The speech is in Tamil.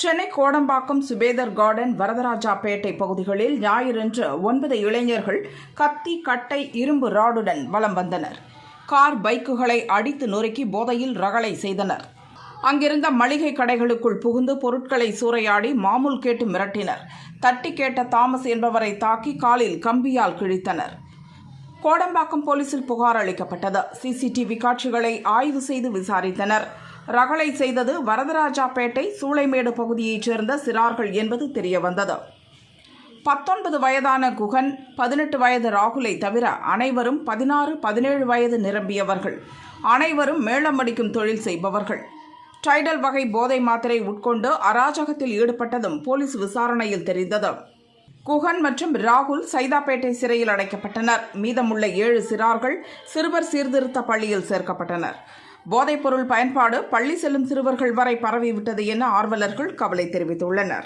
சென்னை கோடம்பாக்கம் சுபேதர் கார்டன் வரதராஜாபேட்டை பகுதிகளில் ஞாயிறன்று ஒன்பது இளைஞர்கள் கத்தி கட்டை இரும்பு ராடுடன் வலம் வந்தனர். கார் பைக்குகளை அடித்து நொறுக்கி போதையில் ரகளை செய்தனர். அங்கிருந்த மளிகை கடைகளுக்குள் புகுந்து பொருட்களை சூறையாடி மாமூல் கேட்டு மிரட்டினர். தட்டி கேட்ட தாமஸ் என்பவரை தாக்கி காலில் கம்பியால் கிழித்தனர். கோடம்பாக்கம் போலீசில் புகார் அளிக்கப்பட்டது. சிசிடிவி காட்சிகளை ஆய்வு செய்து விசாரித்தனர். ரகளை செய்தது வரதராஜாப்பேட்டை சூளைமேடு பகுதியைச் சேர்ந்த சிறார்கள் என்பது தெரியவந்தது. பத்தொன்பது வயதான குகன் பதினெட்டு வயது ராகுலை தவிர அனைவரும் பதினாறு பதினேழு வயது நிரம்பியவர்கள். அனைவரும் மேளமடிக்கும் தொழில் செய்பவர்கள். டைடல் வகை போதை மாத்திரை உட்கொண்டு அராஜகத்தில் ஈடுபட்டதும் போலீஸ் விசாரணையில் தெரிந்தது. குகன் மற்றும் ராகுல் சைதாப்பேட்டை சிறையில் அடைக்கப்பட்டனர். மீதமுள்ள ஏழு சிறார்கள் சிறுவர் சீர்திருத்த பள்ளியில் சேர்க்கப்பட்டனர். போதைப்பொருள் பயன்பாடு பள்ளி செல்லும் சிறுவர்கள் வரை பரவிவிட்டது என ஆர்வலர்கள் கவலை தெரிவித்துள்ளனர்.